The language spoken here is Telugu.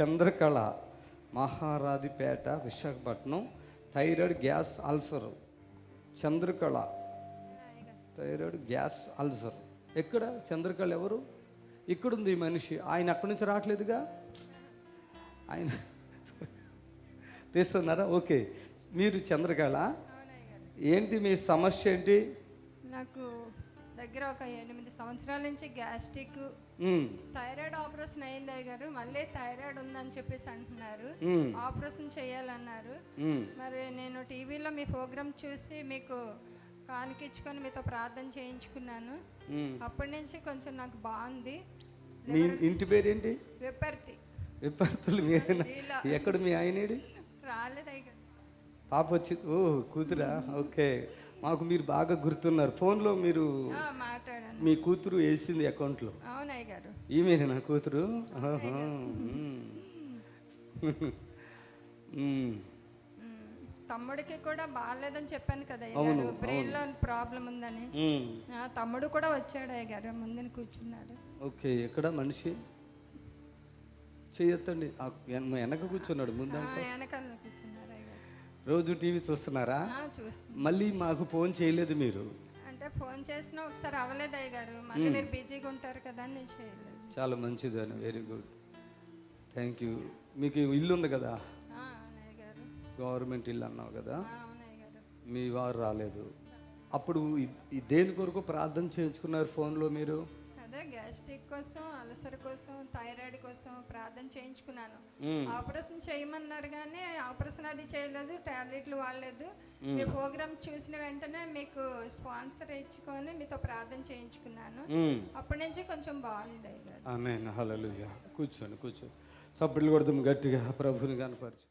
Chandrakala Maharadhipeta Visakhapatnam thyroid gas ulcer. Chandrakala. Thyroid gas ulcer. ఎక్కడ? చంద్రకళ ఎవరు? ఇక్కడుంది ఈ మనిషి. ఆయన అక్కడి నుంచి రావట్లేదుగా? ఆయన తీస్తున్నారా? ఓకే. మీరు చంద్రకళ. ఏంటి మీ సమస్య ఏంటి? నాకు దగ్గర ఒక ఎనిమిది సంవత్సరాల నుంచి గ్యాస్ట్రిక్ థైరాయిడ్ ఆపరేషన్ అయింది గారు. మళ్ళీ థైరాయిడ్ ఉందని చెప్పేసి అంటున్నారు. ఆపరేషన్ చేయాలన్నారు. మరి నేను టీవీలో మీ ప్రోగ్రామ్ చూసి మీకు కానికిచ్చుకొని మీతో ప్రార్థన చేయించుకున్నాను. అప్పటి నుంచి కొంచెం నాకు బాగుంది. మీ ఇంటి పేరేంటి? విపర్తి. ఇలా. ఎక్కడ మీ ఆయనేడి? రాలేదు అయ్య గారు. పాప వచ్చి ఓ కూతురా ఓకే. మాకు మీరు బాగా గుర్తున్నారు. ఫోన్లో మీరు మీ కూతురు వేసింది అకౌంట్లో. ఈమెన నా కూతురు. తమ్ముడికి కూడా బాగాలేదని చెప్పాను కదా గారు. బ్రెయిన్లో ప్రాబ్లం ఉందని. తమ్ముడు కూడా వచ్చాడు అయ్య గారు ముందుని కూర్చున్నాడు. ఓకే ఎక్కడ మనిషి? చేయొద్దండి వెనక కూర్చున్నాడు ముందు ఆ, రోజు టీవీ చూస్తున్నారా? మళ్ళీ మాకు ఫోన్ చేయలేదు మీరు. అంటే ఫోన్ చేసినా ఒకసారి అవ్వలేదు గారు. మళ్ళీ మీరు బిజీగా ఉంటారు కదా అని నేను చేయలేదు. చాలా మంచిదని వెరీ గుడ్ థ్యాంక్ యూ మీకు ఇల్లు ఉంది కదా? గవర్నమెంట్ ఇల్లు అన్నావు కదా? మీ వారు రాలేదు. అప్పుడు దేని కొరకు ప్రార్థన చేయించుకున్నారు ఫోన్లో మీరు? అదే గ్యాస్ట్రిక్ కోసం అల్సర్ కోసం థైరాయిడ్ కోసం ప్రార్థన చేయించుకున్నాను. ఆపరేషన్ చేయమన్నారు కానీ ఆపరేషన్ అది చేయలేదు టాబ్లెట్లు వాడలేదు. మీ ప్రోగ్రామ్ చూసిన వెంటనే మీకు స్పాన్సర్ ఇచ్చుకొని మీతో ప్రార్థన చేయించుకున్నాను. అప్పటి నుంచి కొంచెం బాగుంది ఆమె హల్లెలూయా. కూర్చోండి కూర్చోండి. చప్పట్లు కొడదాం గట్టిగా ప్రభుని కనపరచు